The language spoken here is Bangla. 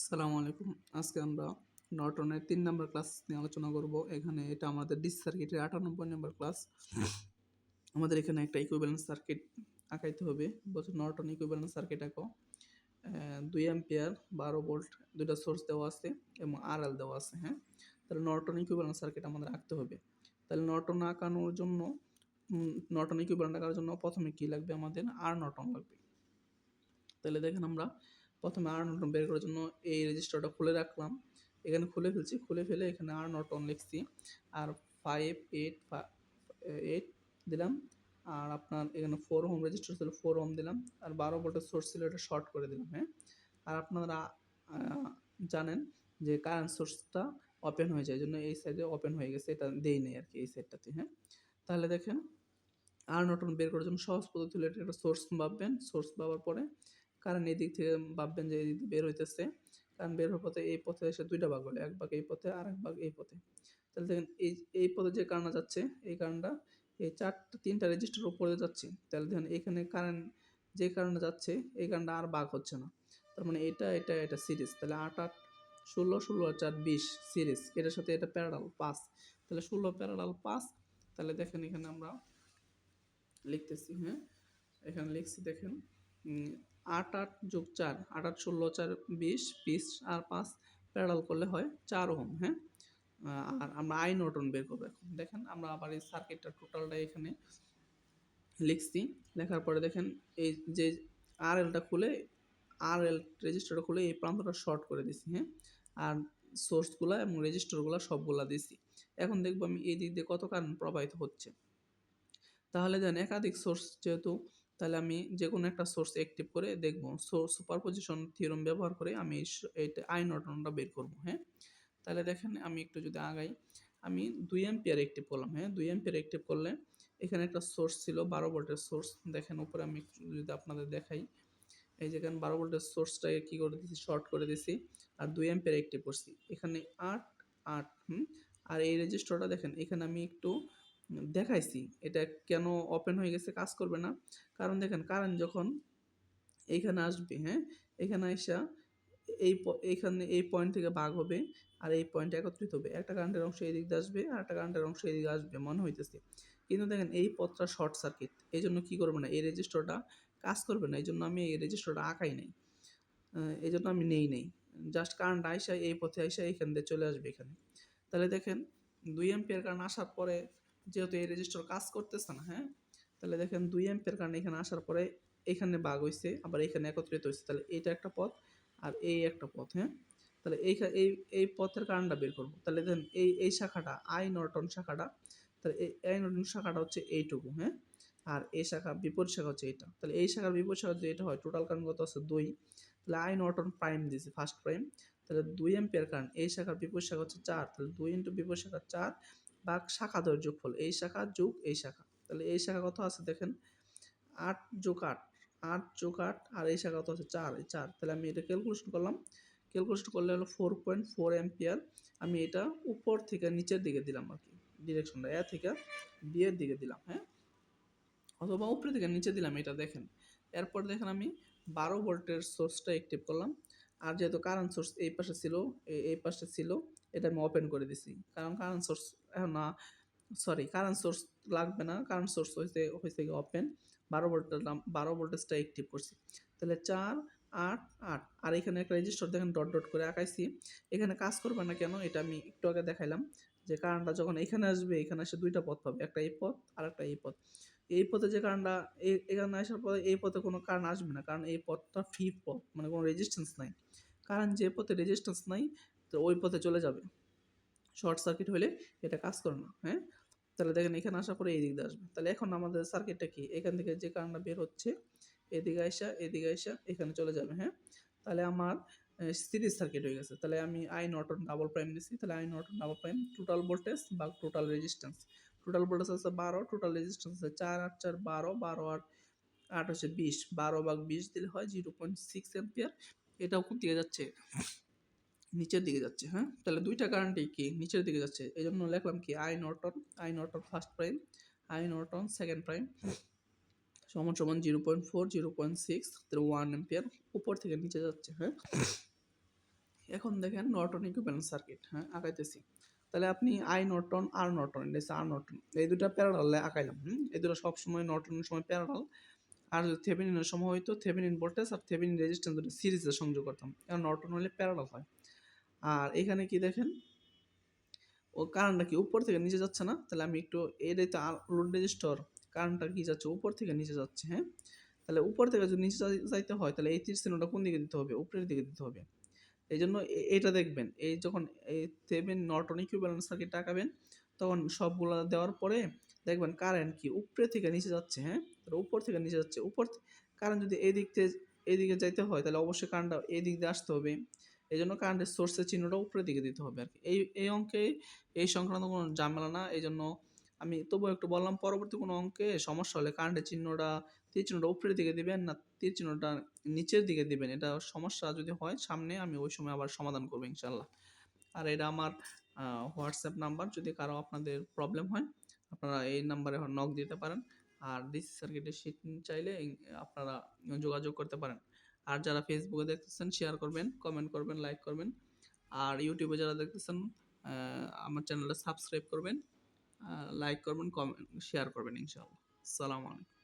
আসসালামু আলাইকুম। আজকে আমরা নর্টনের তিন নম্বর ক্লাস নিয়ে আলোচনা করব। এখানে এটা আমাদের ডিস সার্কিটের আটানব্বই নম্বর ক্লাস। আমাদের এখানে একটা ইকুইভ্যালেন্স সার্কিট আঁকাইতে হবে। বলছে নর্টন ইকুইভ্যালেন্স সার্কিট আঁকো। দুই অ্যাম্পিয়ার বারো ভোল্ট দুইটা সোর্স দেওয়া আছে এবং আর এল দেওয়া আছে হ্যাঁ? তাহলে নর্টন ইকুইভ্যালেন্স সার্কিট আমাদের আঁকতে হবে। তাহলে নর্টন আঁকানোর জন্য নটন ইকুইভ্যালেন্ট আঁকার জন্য প্রথমে কী লাগবে আমাদের? আর নটন লাগবে। তাহলে দেখেন আমরা প্রথমে আর নটন বের করার জন্য এই রেজিস্টারটা খুলে রাখলাম। এখানে খুলে ফেলছি, খুলে ফেলে এখানে আর নটন লিখছি। আর ফাইভ এইট এইট দিলাম। আর আপনার এখানে ফোর হোম রেজিস্টার ছিল ফোর হোম দিলাম। আর বারো ভোল্টের সোর্স ছিল, এটা শর্ট করে দিলাম হ্যাঁ? আর আপনারা জানেন যে কারেন্ট সোর্সটা ওপেন হয়ে যায় জন্য এই সাইডে ওপেন হয়ে গেছে। এটা দেই নেই আর কি এই সাইডটাতে হ্যাঁ? তাহলে দেখেন, আর নটন বের করার জন্য সহজ পদ্ধতি হলো এটা একটা সোর্স ভাববেন সোর্স ভাবার পরে কারণ এই দিক থেকে ভাববেন যে এই দিক বের হইতেছে। কারণ বের হওয়ার পথে এই পথে এসে দুইটা ভাগ হলো, এক ভাগ এই পথে আর এক ভাগ এই পথে। তাহলে দেখেন, এই এই পথে যে কারণটা যাচ্ছে, এই কারণটা এই চারটা, তিনটা রেজিস্টার উপরে যাচ্ছে। তাহলে দেখেন, এখানে কারেন্ট যে কারণে যাচ্ছে, এই কারণটা আর ভাগ হচ্ছে না। তার মানে এটা এটা এটা সিরিজ তাহলে আট আট, ষোলো ষোলো, আর চার, বিশ সিরিজ এটার সাথে এটা প্যারাডাল পাস তাহলে ষোলো প্যারাডাল পাস তাহলে দেখেন, এখানে আমরা লিখতেছি হ্যাঁ? এখানে লিখছি, দেখেন। আট আট যোগ চার, আট আট ষোলো, চার বিশ বিশ আর পাঁচ প্যারাল করলে হয় চার ওহম হ্যাঁ? আর আমরা আই নটন বের করব এখন। দেখেন, আমরা আবার এই সার্কিটটা টোটালটা এখানে লিখছি। লেখার পরে দেখেন, এই যে আর এলটা খুলে আর এল রেজিস্টারটা খুলে এই প্রান্তটা শর্ট করে দিছি হ্যাঁ? আর সোর্সগুলো এবং রেজিস্টারগুলো সবগুলা দিছি। এখন দেখব আমি এই দিক দিয়ে কত কারেন্ট প্রবাহিত হচ্ছে। তাহলে দেন, একাধিক সোর্স যেহেতু তাহলে আমি যে কোনো একটা সোর্স অ্যাক্টিভ করে দেখব। সোর্স সুপারপজিশন থিওরাম ব্যবহার করে আমি এই এইটা আই নটনটা বের করব হ্যাঁ? তাহলে দেখেন আমি একটু যদি আগাই, আমি দুই অ্যাম্পিয়ার অ্যাক্টিভ করলাম হ্যাঁ? দুই অ্যাম্পিয়ার অ্যাক্টিভ করলে এখানে একটা সোর্স ছিল, বারো ভোল্টের সোর্স দেখেন উপরে আমি যদি আপনাদের দেখাই, এই যেখানে বারো ভোল্টের সোর্সটাকে কী করে দিয়েছি শর্ট করে দিয়েছি আর দুই অ্যাম্পিয়ার অ্যাক্টিভ করছি। এখানে আট আট, হুম? আর এই রেজিস্টারটা দেখেন, এখানে আমি একটু দেখাইছি, এটা কেন ওপেন হয়ে গেছে কাজ করবে না। কারণ দেখেন কারেন্ট যখন এইখানে আসবে হ্যাঁ এখানে আসা এই এইখানে এই পয়েন্ট থেকে ভাগ হবে আর এই পয়েন্টে একত্রিত হবে। একটা কারেন্টের অংশ এদিক দিয়ে আসবে আর একটা কারেন্টের অংশ এদিকে আসবে, মনে হইতেছে। কিন্তু দেখেন, এই পথটা শর্ট সার্কিট এই জন্য কী করবে না, এই রেজিস্টারটা কাজ করবে না এই জন্য আমি এই রেজিস্টারটা আঁকাই নাই। এই জন্য আমি নেই নেই। জাস্ট কারেন্ট আইসা, এই পথে আইসা এইখান দিয়ে চলে আসবে এখানে। তাহলে দেখেন, দুই অ্যাম্পিয়ার কারেন্ট আসার পরে যেহেতু এই রেজিস্টার কাজ করতেছে না হ্যাঁ? তাহলে দেখেন দুই অ্যাম্পিয়ার কারেন্ট এখানে আসার পরে এখানে বাঘ হয়েছে আবার এখানে একত্রিত হয়েছে তাহলে এইটা একটা পথ আর এই একটা পথ হ্যাঁ? তাহলে এই এই এই পথের কারেন্টটা বের করব। তাহলে দেখেন এই এই শাখাটা আই নর্টন শাখাটা, তাহলে এই আই নর্টন শাখাটা হচ্ছে এইটুকু হ্যাঁ? আর এই শাখা বিপরীত শাখা হচ্ছে এইটা। তাহলে এই শাখার বিপরীত শাখা যদি এটা হয় টোটাল কারেন্ট কত আছে? দুই। তাহলে আই নর্টন প্রাইম দিয়েছে ফার্স্ট প্রাইম তাহলে দুই অ্যাম্পিয়ার কারণ এই শাখার বিপরীত শাখা হচ্ছে চার। তাহলে দুই ইন্টু বিপরীত শাখা চার বাঘ শাখা ধর যোগফল, এই শাখা যোগ এই শাখা। তাহলে এই শাখা কত আছে দেখেন? আট যোগ আট আট যোগ আট, আর এই শাখা কত আছে? চার, এই চার। তাহলে আমি এটা ক্যালকুলেশন করলাম। ক্যালকুলেশন করলে হলো ফোর পয়েন্ট ফোর অ্যাম্পিয়ার আমি এটা উপর থেকে নিচের দিকে দিলাম আর কি ডিরেকশনটা এ থেকে বি এর দিকে দিলাম হ্যাঁ? অথবা উপরে থেকে নিচে দিলাম, এটা দেখেন। এরপর দেখেন আমি বারো ভোল্টের সোর্সটা অ্যাক্টিভ করলাম। আর যেহেতু কারেন্ট সোর্স এই পাশে ছিল এই পাশে ছিল, এটা আমি ওপেন করে দিছি। কারণ কারেন্ট সোর্স এখন না সরি কারেন্ট সোর্স লাগবে না। কারেন্ট সোর্স হয়েছে হয়েছে গিয়ে ওপেন বারো ভোল্টের বারো ভোল্টেজটা অ্যাক্টিভ করছি। তাহলে চার, আট আট। আর এখানে একটা রেজিস্টার দেখেন ডট ডট করে আঁকাইছি। এখানে কাজ করবে না কেন? এটা আমি একটু আগে দেখাইলাম। যে কারেন্টটা যখন এখানে আসবে, এখানে এসে দুইটা পথ পাবে। একটা এই পথ আর একটা এই পথ। এই পথে যে কারেন্টটা এখানে আসার পরে এই পথে কোনো কারেন্ট আসবে না। কারণ এই পথটা ফ্রি পথ মানে কোনো রেজিস্ট্যান্স নাই। কারণ যে পথে রেজিস্ট্যান্স নাই, তো ওই পথে চলে যাবে। শর্ট সার্কিট হলে এটা কাজ করে না হ্যাঁ? তাহলে দেখেন এখানে আসার পরে এই দিক দিয়ে আসবে। তাহলে এখন আমাদের সার্কিটটা কি? এখান থেকে যে কারেন্টটা বের হচ্ছে, এদিকে আসা এদিকে আসা এখানে চলে যাবে হ্যাঁ? তাহলে আমার সিরিজ সার্কিট হয়ে গেছে। তাহলে আমি আই নটন ডাবল প্রাইম দিছি তাহলে I Norton double prime total voltage বা টোটাল রেজিস্ট্যান্স টোটাল ভোল্টেজ আছে বারো টোটাল রেজিস্ট্যান্স আছে চার, আট, চার, বারো বারো, আট আট হচ্ছে বিশ, বারো ভাগ বিশ দিলে হয় জিরো পয়েন্ট সিক্স অ্যাম্পিয়ার এটাও কোন দিকে যাচ্ছে? নিচের দিকে যাচ্ছে হ্যাঁ? তাহলে দুইটা কারেন্টই কি? নিচের দিকে যাচ্ছে। এই জন্য লিখলাম কি? I Norton I Norton first prime I Norton second prime সমান সমান zero point four zero point six তাহলে ওয়ান এম্পিয়ার উপর থেকে নিচে যাচ্ছে হ্যাঁ? এখন দেখেন নর্টন ইকুইভ্যালেন্ট সার্কিট হ্যাঁ? আঁকাইতেছি তাহলে আপনি আই নর্টন আর নর্টন এটা হচ্ছে আর নর্টন এই দুটো প্যারালালে আঁকাইলাম, হুম? এই দুটো সবসময় নর্টনের সময় প্যারালাল আর যদি থেভেনিনের সময় হইতো থেভেনিন ভোল্টেজ আর থেভেনিন রেজিস্ট্যান্স দুটো সিরিজে সংযোগ করতাম, কারণ নর্টন হলে প্যারালাল হয়। আর এখানে কি দেখেন, ও কারেন্টটা কি উপর থেকে নিচে যাচ্ছে না? তাহলে আমি একটু এটাই তো লোড রেজিস্টর কারেন্টটা কি যাচ্ছে? উপর থেকে নিচে যাচ্ছে হ্যাঁ? তাহলে উপর থেকে যদি নিচে যাই- যাইতে হয়, তাহলে এই তীর চিহ্নটা কোন দিকে দিতে হবে? উপরের দিকে দিতে হবে। এই জন্য এটা দেখবেন। এই যখন এই থেভেন নর্টন ইকুইভ্যালেন্ট সার্কিট টাকাবেন, তখন সবগুলো দেওয়ার পরে দেখবেন কারেন্ট কি? উপরে থেকে নিচে যাচ্ছে হ্যাঁ? উপর থেকে নিচে যাচ্ছে। উপর কারেন্ট যদি এই দিক থেকে এদিকে যাইতে হয়, তাহলে অবশ্যই কারেন্টটা এই দিক দিয়ে আসতে হবে। এই জন্য কারেন্টের সোর্সের চিহ্নটা উপরের দিকে দিতে হবে আর কি এই এই অঙ্কে এই সংক্রান্ত কোনো ঝামেলা না। এই জন্য আমি তবুও একটু বললাম, পরবর্তী কোনো অঙ্কে সমস্যা হলে কারেন্টের চিহ্নটা, তীর চিহ্নটা উপরের দিকে দিবেন না, তীর চিহ্নটা নিচের দিকে দিবেন। এটা সমস্যা যদি হয় সামনে, আমি ওই সময় আবার সমাধান করব ইনশাল্লাহ আর এটা আমার হোয়াটসঅ্যাপ নাম্বার যদি কারও আপনাদের প্রবলেম হয়, আপনারা এই নাম্বারে নক দিতে পারেন। আর ডিসি সার্কিটের শিট চাইলে আপনারা যোগাযোগ করতে পারেন। আর যারা ফেসবুকে দেখতেছেন শেয়ার করবেন কমেন্ট করবেন লাইক করবেন। আর ইউটিউবে যারা দেখতেছেন আমার চ্যানেলটা সাবস্ক্রাইব করবেন। লাইক করবেন কমেন্ট শেয়ার করবেন ইনশাআল্লাহ। সালাম আলাইকুম।